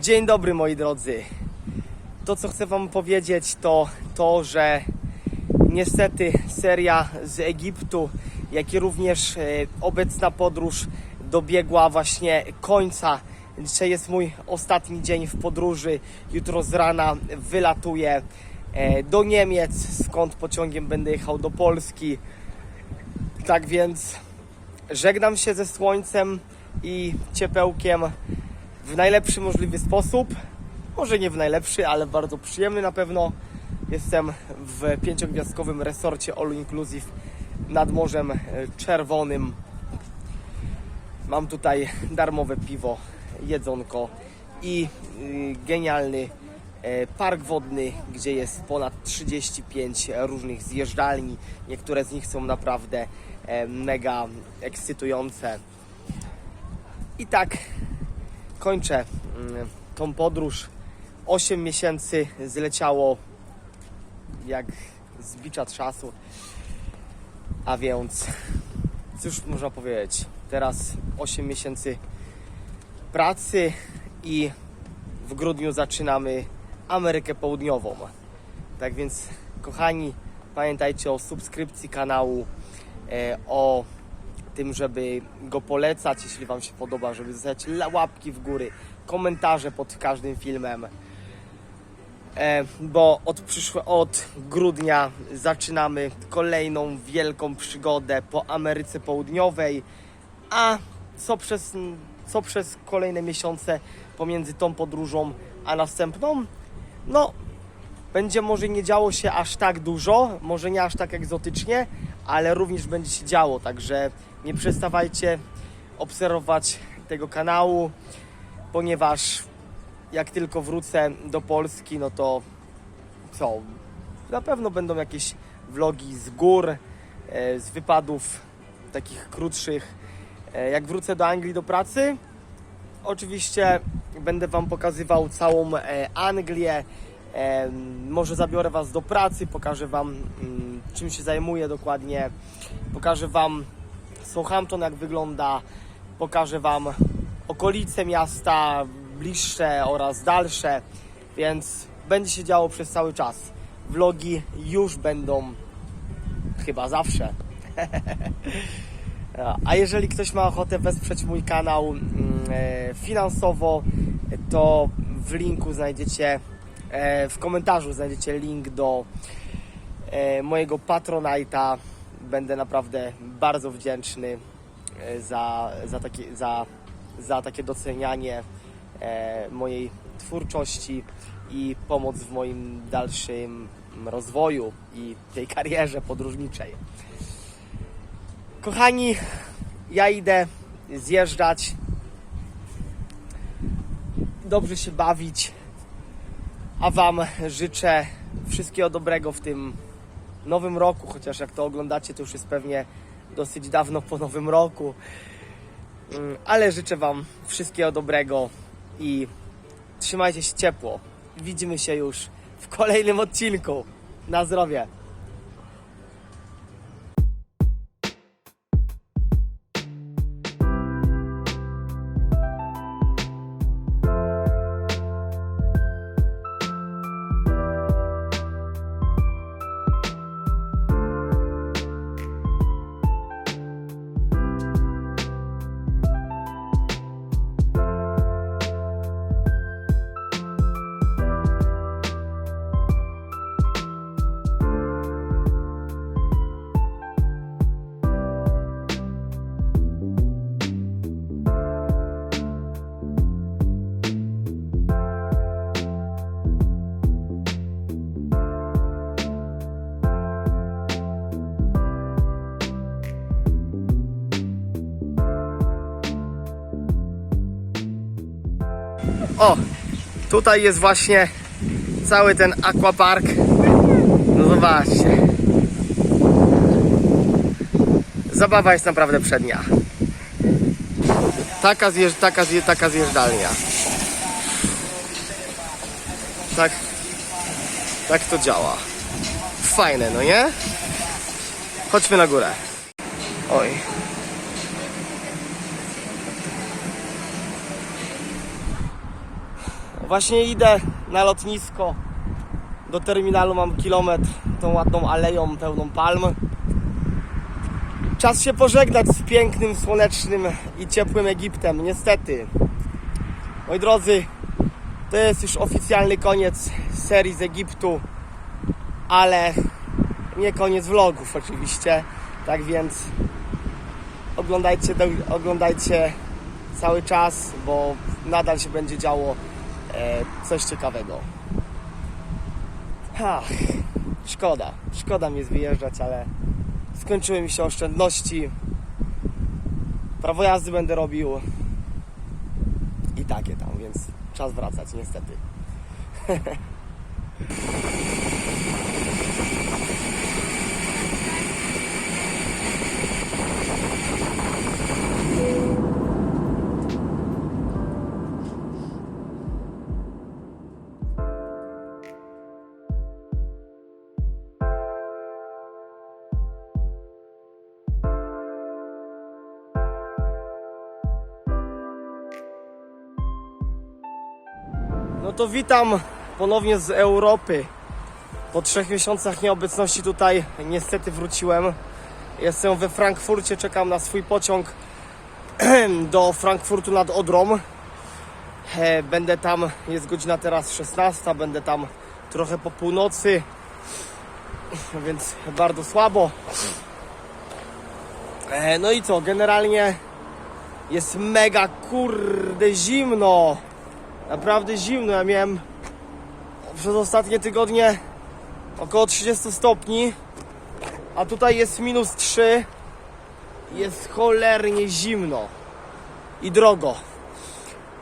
Dzień dobry moi drodzy. To co chcę wam powiedzieć to to, że niestety seria z Egiptu, jak i również e, obecna podróż dobiegła właśnie końca. Dzisiaj jest mój ostatni dzień w podróży. Jutro z rana wylatuję e, do Niemiec, skąd pociągiem będę jechał do Polski. Tak więc żegnam się ze słońcem i ciepełkiem w najlepszy możliwy sposób. Może nie w najlepszy, ale bardzo przyjemny na pewno. Jestem w pięciogwiazdkowym resorcie All Inclusive nad Morzem Czerwonym. Mam tutaj darmowe piwo, jedzonko i y, genialny e, park wodny, gdzie jest ponad 35 różnych zjeżdżalni. Niektóre z nich są naprawdę e, mega ekscytujące. I tak kończę mm, tą podróż. 8 miesięcy zleciało jak z bicza trzasu. A więc, cóż można powiedzieć, teraz 8 miesięcy pracy i w grudniu zaczynamy Amerykę Południową. Tak więc, kochani, pamiętajcie o subskrypcji kanału, e, o tym, żeby go polecać, jeśli Wam się podoba, żeby zostawiać łapki w góry, komentarze pod każdym filmem. E, bo od, przyszłe, od grudnia zaczynamy kolejną wielką przygodę po Ameryce Południowej, a co przez, co przez kolejne miesiące pomiędzy tą podróżą a następną, no będzie może nie działo się aż tak dużo, może nie aż tak egzotycznie, ale również będzie się działo, także nie przestawajcie obserwować tego kanału, ponieważ jak tylko wrócę do Polski, no to co? Na pewno będą jakieś vlogi z gór, e, z wypadów takich krótszych. E, Jak wrócę do Anglii do pracy, oczywiście będę Wam pokazywał całą e, Anglię. Może zabiorę Was do pracy, pokażę Wam mm, czym się zajmuję dokładnie. Pokażę Wam Southampton jak wygląda, pokażę Wam okolice miasta, bliższe oraz dalsze, więc będzie się działo przez cały czas. Vlogi już będą chyba zawsze. A jeżeli ktoś ma ochotę wesprzeć mój kanał mm, e, finansowo, to w linku znajdziecie, e, w komentarzu znajdziecie link do e, mojego Patronite'a. Będę naprawdę bardzo wdzięczny e, za, za, takie, za, za takie docenianie e, mojej twórczości i pomoc w moim dalszym rozwoju i tej karierze podróżniczej. Kochani, ja idę zjeżdżać, dobrze się bawić, a Wam życzę wszystkiego dobrego w tym nowym roku, chociaż jak to oglądacie, to już jest pewnie dosyć dawno po nowym roku. Mm, Ale życzę Wam wszystkiego dobrego i trzymajcie się ciepło. Widzimy się już w kolejnym odcinku. Na zdrowie. O, tutaj jest właśnie cały ten aquapark. No zobaczcie. Zabawa jest naprawdę przednia. Taka, zjeżdż, taka, zje, taka zjeżdżalnia. Tak, tak to działa. Fajne, no nie? Chodźmy na górę. Oj. Właśnie idę na lotnisko. Do terminalu mam kilometr tą ładną aleją pełną palm. Czas się pożegnać z pięknym, słonecznym i ciepłym Egiptem. Niestety. Moi drodzy, to jest już oficjalny koniec serii z Egiptu, ale nie koniec vlogów oczywiście. Tak więc oglądajcie, oglądajcie cały czas, bo nadal się będzie działo coś ciekawego. Szkoda, szkoda mi jest wyjeżdżać, ale skończyły mi się oszczędności. Prawo jazdy będę robił i takie tam, więc czas wracać niestety. to witam ponownie z Europy. Po trzech miesiącach nieobecności tutaj niestety wróciłem. Jestem we Frankfurcie, czekam na swój pociąg do Frankfurtu nad Odrą. E, Będę tam, jest godzina teraz 16, będę tam trochę po północy, więc bardzo słabo. E, No i co, generalnie jest mega kurde zimno. Naprawdę zimno. Ja miałem przez ostatnie tygodnie około 30 stopni, a tutaj jest minus 3. Jest cholernie zimno i drogo.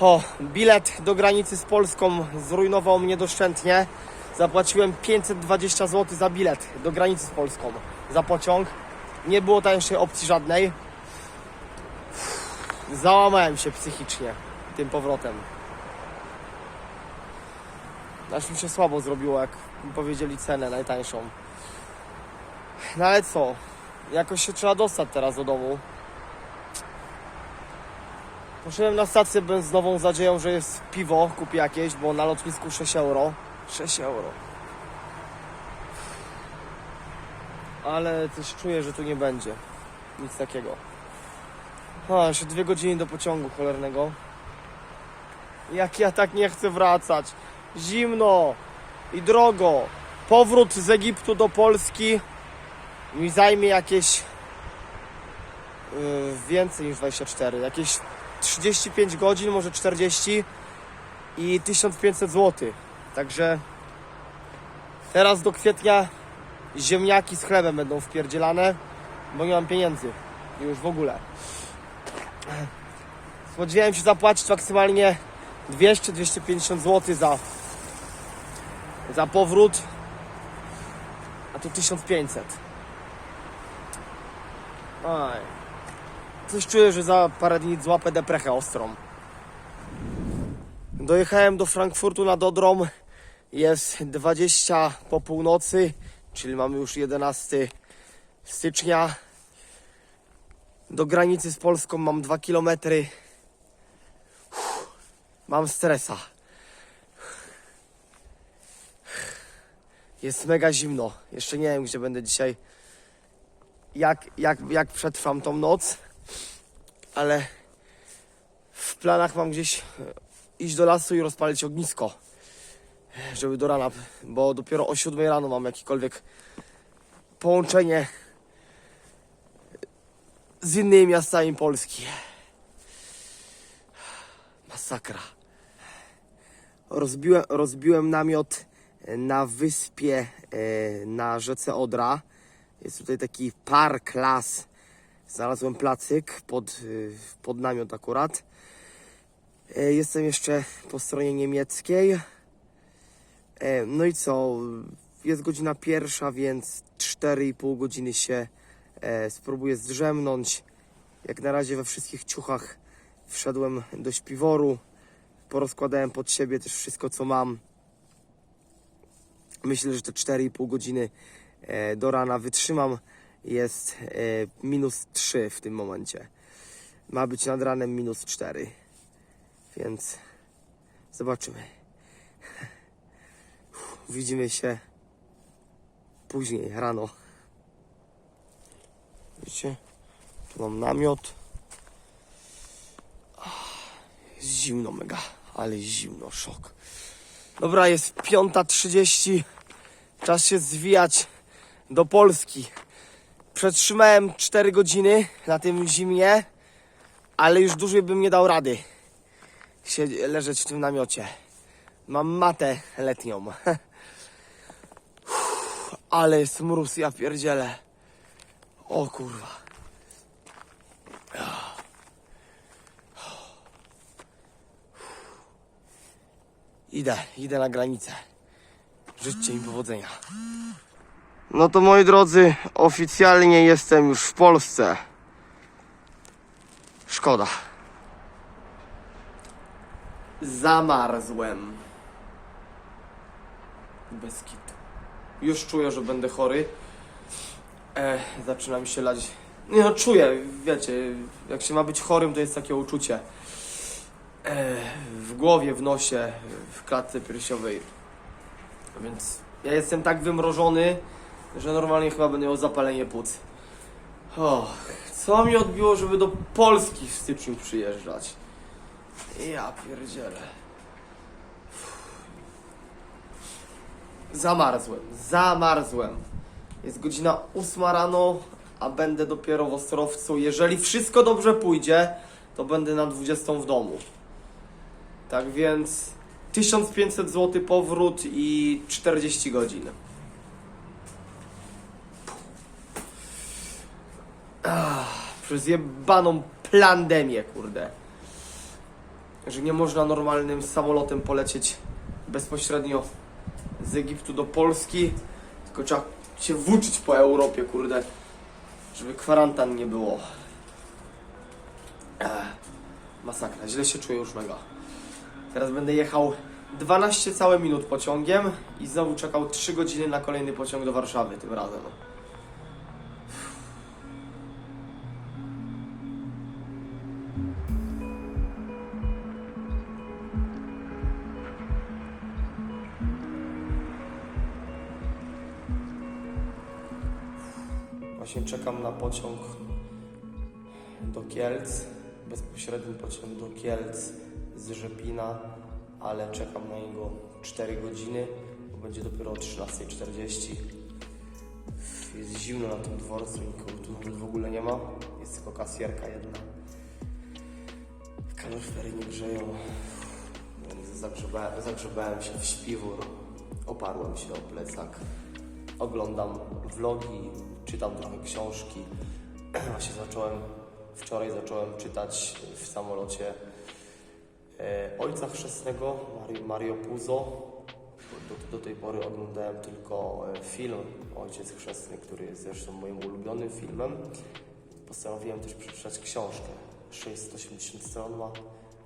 O, bilet do granicy z Polską zrujnował mnie doszczętnie. Zapłaciłem 520 zł za bilet do granicy z Polską za pociąg. Nie było tańszej opcji żadnej. Załamałem się psychicznie tym powrotem. Aż mi się słabo zrobiło, jak mi powiedzieli cenę najtańszą. No ale co? Jakoś się trzeba dostać teraz do domu. Poszedłem na stację benzynową z nadzieją, że jest piwo, kupię jakieś, bo na lotnisku 6 euro. 6 euro. Ale coś czuję, że tu nie będzie. Nic takiego. A, jeszcze dwie godziny do pociągu cholernego. Jak ja tak nie chcę wracać. Zimno i drogo. Powrót z Egiptu do Polski mi zajmie jakieś yy, więcej niż 24. Jakieś 35 godzin, może 40 i 1500 zł. Także teraz do kwietnia ziemniaki z chlebem będą wpierdzielane, bo nie mam pieniędzy. Już w ogóle. Spodziewałem się zapłacić maksymalnie 200-250 zł za, za powrót, a tu 1500. Aj. Coś czuję, że za parę dni złapę deprechę ostrą. Dojechałem do Frankfurtu nad Odrą. Jest 20 po północy, czyli mamy już 11 stycznia. Do granicy z Polską mam 2 kilometry. Mam stresa. Jest mega zimno. Jeszcze nie wiem, gdzie będę dzisiaj. Jak, jak, jak przetrwam tą noc. Ale w planach mam gdzieś e, iść do lasu i rozpalić ognisko. Żeby do rana, bo dopiero o 7 rano mam jakiekolwiek połączenie z innymi miastami Polski. Masakra. Rozbiłem, rozbiłem namiot na wyspie e, na rzece Odra. Jest tutaj taki park, las. Znalazłem placyk pod, e, pod namiot akurat. E, Jestem jeszcze po stronie niemieckiej. No i co? Jest godzina pierwsza, więc 4,5 godziny się spróbuję zdrzemnąć. Jak na razie we wszystkich ciuchach wszedłem do śpiworu. Porozkładałem pod siebie też wszystko, co mam. Myślę, że te 4,5 godziny e, do rana wytrzymam. Jest e, minus 3 w tym momencie. Ma być nad ranem minus 4. Więc zobaczymy. Widzimy się później, rano. Widzicie? Tu mam namiot. Zimno mega, ale zimno, szok. Dobra, jest 5.30. Czas się zwijać do Polski. Przetrzymałem 4 godziny na tym zimnie, ale już dłużej bym nie dał rady siedzi, leżeć w tym namiocie. Mam matę letnią. Uff, Ale jest mróz, ja pierdzielę. O kurwa. Idę, idę na granicę. Życzcie mi powodzenia. No to moi drodzy, oficjalnie jestem już w Polsce. Szkoda. Zamarzłem. Bez kitu. Już czuję, że będę chory. E, zaczyna mi się lać. Nie no, czuję, wiecie, jak się ma być chorym, to jest takie uczucie. E, w głowie, w nosie, w klatce piersiowej. Więc ja jestem tak wymrożony, że normalnie chyba będę miał zapalenie płuc. Och, co mi odbiło, żeby do Polski w styczniu przyjeżdżać? Ja pierdzielę. Zamarzłem, zamarzłem. Jest godzina 8 rano, a będę dopiero w Ostrowcu. Jeżeli wszystko dobrze pójdzie, to będę na 20 w domu. Tak więc 1500 zł powrót i 40 godzin. Ach, przez jebaną plandemię, kurde. Że nie można normalnym samolotem polecieć bezpośrednio z Egiptu do Polski, tylko trzeba się włóczyć po Europie, kurde, żeby kwarantan nie było. Ech, masakra, źle się czuję już mega. Teraz będę jechał 12 całe minut pociągiem i znowu czekał 3 godziny na kolejny pociąg do Warszawy tym razem. Właśnie czekam na pociąg do Kielc, bezpośredni pociąg do Kielc z Rzepina, ale czekam na niego 4 godziny, bo będzie dopiero o 13.40. Jest zimno na tym dworcu, nikogo tu w ogóle nie ma, jest tylko kasjerka jedna. Kaloryfery nie grzeją, więc zagrzebałem, zagrzebałem się w śpiwór, oparłem się o plecak, oglądam vlogi, czytam trochę książki. Właśnie zacząłem, wczoraj zacząłem czytać w samolocie Ojca Chrzestnego, Mario, Mario Puzo. Do, do tej pory oglądałem tylko e, film Ojciec Chrzestny, który jest zresztą moim ulubionym filmem. Postanowiłem też przeczytać książkę. 680 stron ma,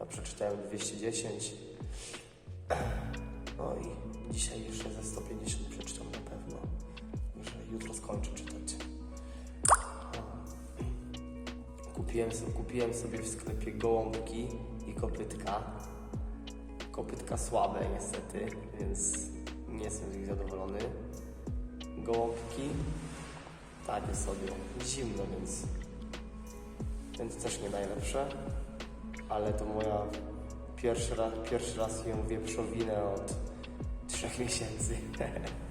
a przeczytałem 210. No i dzisiaj jeszcze ze 150 przeczytam na pewno. Także jutro skończę czytać. Kupiłem, kupiłem sobie w sklepie gołąbki i kopytka. Kopytka słabe niestety, więc nie jestem z nich zadowolony. Gołąbki takie sobie. Zimno, więc, więc też nie najlepsze. Ale to moja pierwszy raz, pierwszy raz jem wieprzowinę od trzech miesięcy.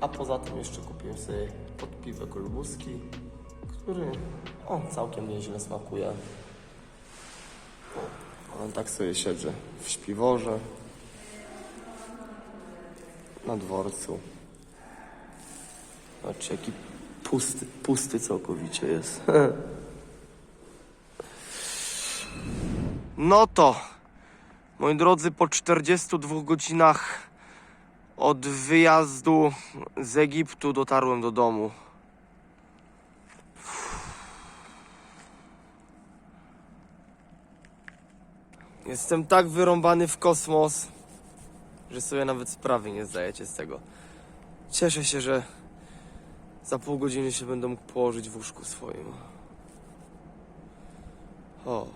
A poza tym jeszcze kupiłem sobie podpiwek lubuski, który o, całkiem nieźle smakuje. On tak sobie siedzę w śpiworze, na dworcu. Zobaczcie, jaki pusty, pusty całkowicie jest. No to, moi drodzy, po 42 godzinach od wyjazdu z Egiptu dotarłem do domu. Jestem tak wyrąbany w kosmos, że sobie nawet sprawy nie zdajecie z tego. Cieszę się, że za pół godziny się będę mógł położyć w łóżku swoim. O,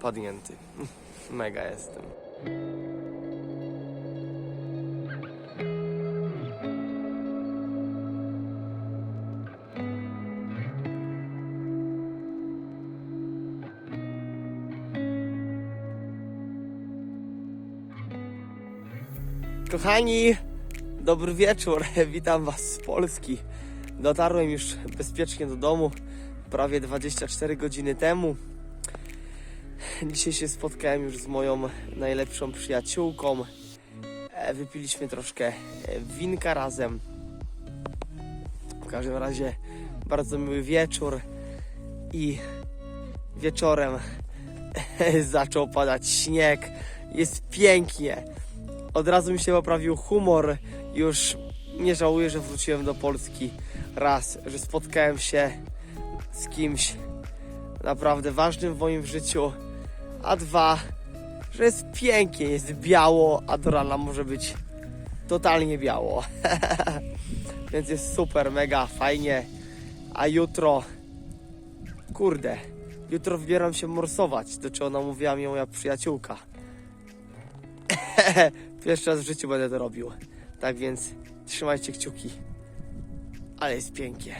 padnięty. Mega jestem. Kochani, dobry wieczór. Witam Was z Polski. Dotarłem już bezpiecznie do domu prawie 24 godziny temu. Dzisiaj się spotkałem już z moją najlepszą przyjaciółką. E, Wypiliśmy troszkę e, winka razem. W każdym razie bardzo miły wieczór i wieczorem zaczął padać śnieg. Jest pięknie. Od razu mi się poprawił humor. Już nie żałuję, że wróciłem do Polski. Raz, że spotkałem się z kimś naprawdę ważnym w moim życiu. A dwa, że jest pięknie, jest biało, a do rana może być totalnie biało. Więc jest super, mega fajnie. A jutro, kurde, jutro wybieram się morsować, do czego namówiła mnie moja przyjaciółka. Pierwszy raz w życiu będę to robił. Tak więc trzymajcie kciuki. Ale jest pięknie.